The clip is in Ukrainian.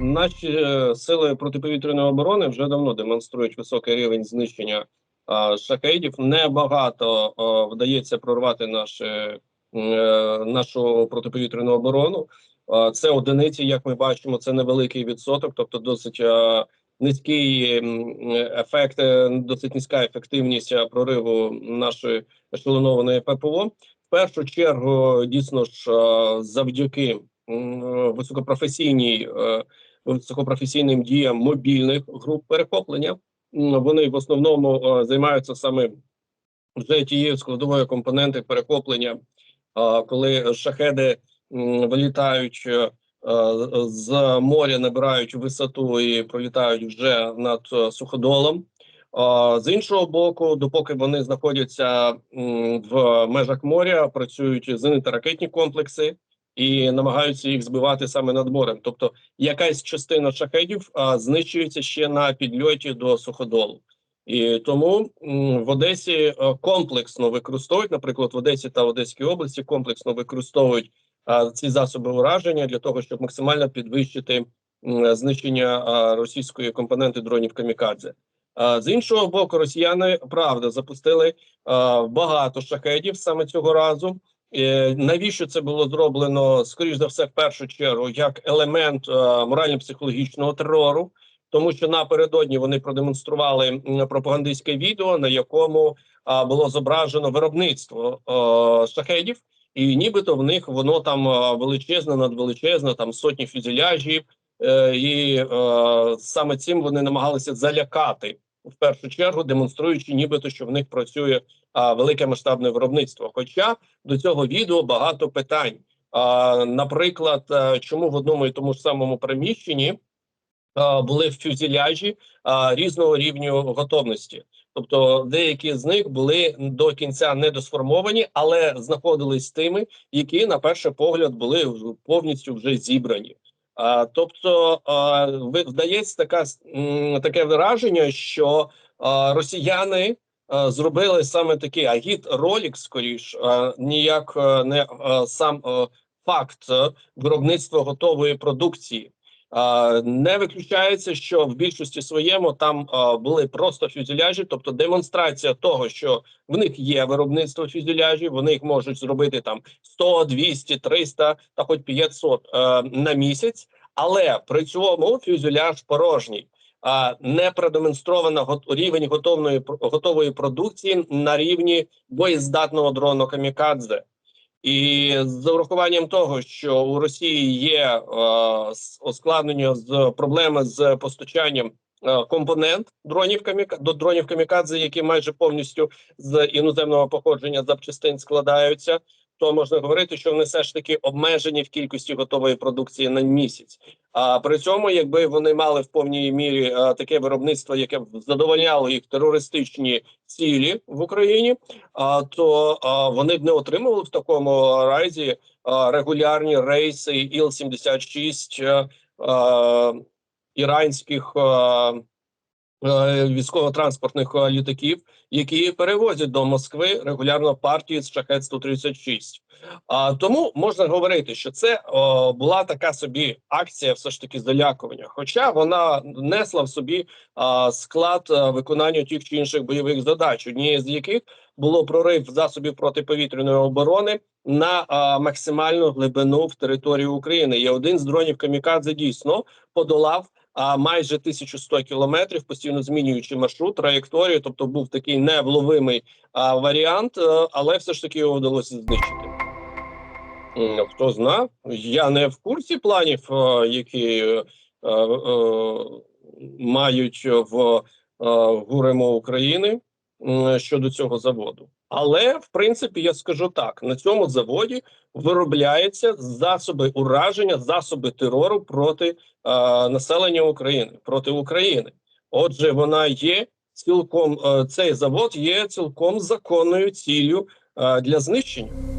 Наші е, сили протиповітряної оборони вже давно демонструють високий рівень знищення шахедів. Небагато вдається прорвати наші, е, нашу протиповітряну оборону. Це одиниці, як ми бачимо, це невеликий відсоток, тобто досить е, низький ефект, досить низька ефективність прориву нашої ешелонованої ППО. В першу чергу, дійсно ж, завдяки високопрофесійній високопрофесійним діям мобільних груп перехоплення. Вони в основному е, займаються саме вже тією складовою компоненти перехоплення, е, коли шахеди вилітають е, з моря, набирають висоту і пролітають вже над е, суходолом. З іншого боку, допоки вони знаходяться в межах моря, працюють зенитно-ракетні комплекси і намагаються їх збивати саме над морем. Тобто, якась частина шахедів а, знищується ще на підльоті до суходолу. І тому в Одесі е, комплексно використовують, наприклад, в Одесі та Одеській області комплексно використовують а, ці засоби ураження для того, щоб максимально підвищити м, знищення а, російської компоненти дронів камікадзе. А, з іншого боку, росіяни правда запустили а, багато шахедів саме цього разу. Е, навіщо це було зроблено? Скоріш за все, в першу чергу, як елемент е, морально-психологічного терору, тому що напередодні вони продемонстрували пропагандистське відео, на якому було зображено виробництво е, шахедів, і нібито в них воно там величезне, надвеличезне, там сотні фюзеляжів, і саме цим вони намагалися залякати в першу чергу, демонструючи, нібито що в них працює а, велике масштабне виробництво. Хоча до цього відео багато питань. А, наприклад, чому в одному і тому ж самому приміщенні а, були фюзеляжі а, різного рівню готовності. Тобто деякі з них були до кінця недосформовані, але знаходились тими, які на перший погляд були повністю вже зібрані. Тобто вдається така таке враження, що росіяни зробили саме такий агіт ролік, скоріш, ніяк не сам факт виробництва готової продукції. Не виключається, що в більшості своєму там були просто фюзеляжі, тобто демонстрація того, що в них є виробництво фюзеляжів, вони їх можуть зробити там 100, 200, 300 та хоч 500 е, на місяць, але при цьому фюзеляж порожній. Не продемонстровано рівень готовної готової продукції на рівні боєздатного дрону камікадзе. І з урахуванням того, що у Росії є е, ускладнення з проблеми з постачанням е, компонент дронів каміка до дронів камікадзе, які майже повністю з іноземного походження запчастин складаються, то можна говорити, що вони все ж таки обмежені в кількості готової продукції на місяць. А при цьому, якби вони мали в повній мірі е, таке виробництво, яке б задовольняло їх терористичні цілі в Україні, а, то а, вони б не отримували в такому разі а, регулярні рейси Іл-76 а, а, іранських а, е, військово-транспортних літаків, які перевозять до Москви регулярно партії з шахет 136 А тому можна говорити, що це о, була така собі акція, все ж таки залякування. Хоча вона несла в собі а, склад а, виконання тих чи інших бойових задач, однією з яких було прорив засобів протиповітряної оборони на а, максимальну глибину в територію України. І один з дронів камікадзе дійсно подолав а, майже 1100 кілометрів, постійно змінюючи маршрут, траєкторію. Тобто був такий невловимий а, варіант, е, але все ж таки його вдалося знищити. Хто зна, я не в курсі планів, е, які е, е, мають в е, ГУРМО України щодо цього заводу. Але в принципі я скажу так: на цьому заводі виробляються засоби ураження, засоби терору проти е, населення України, проти України. Отже, вона є цілком е, цей завод є цілком законною ціллю е, для знищення.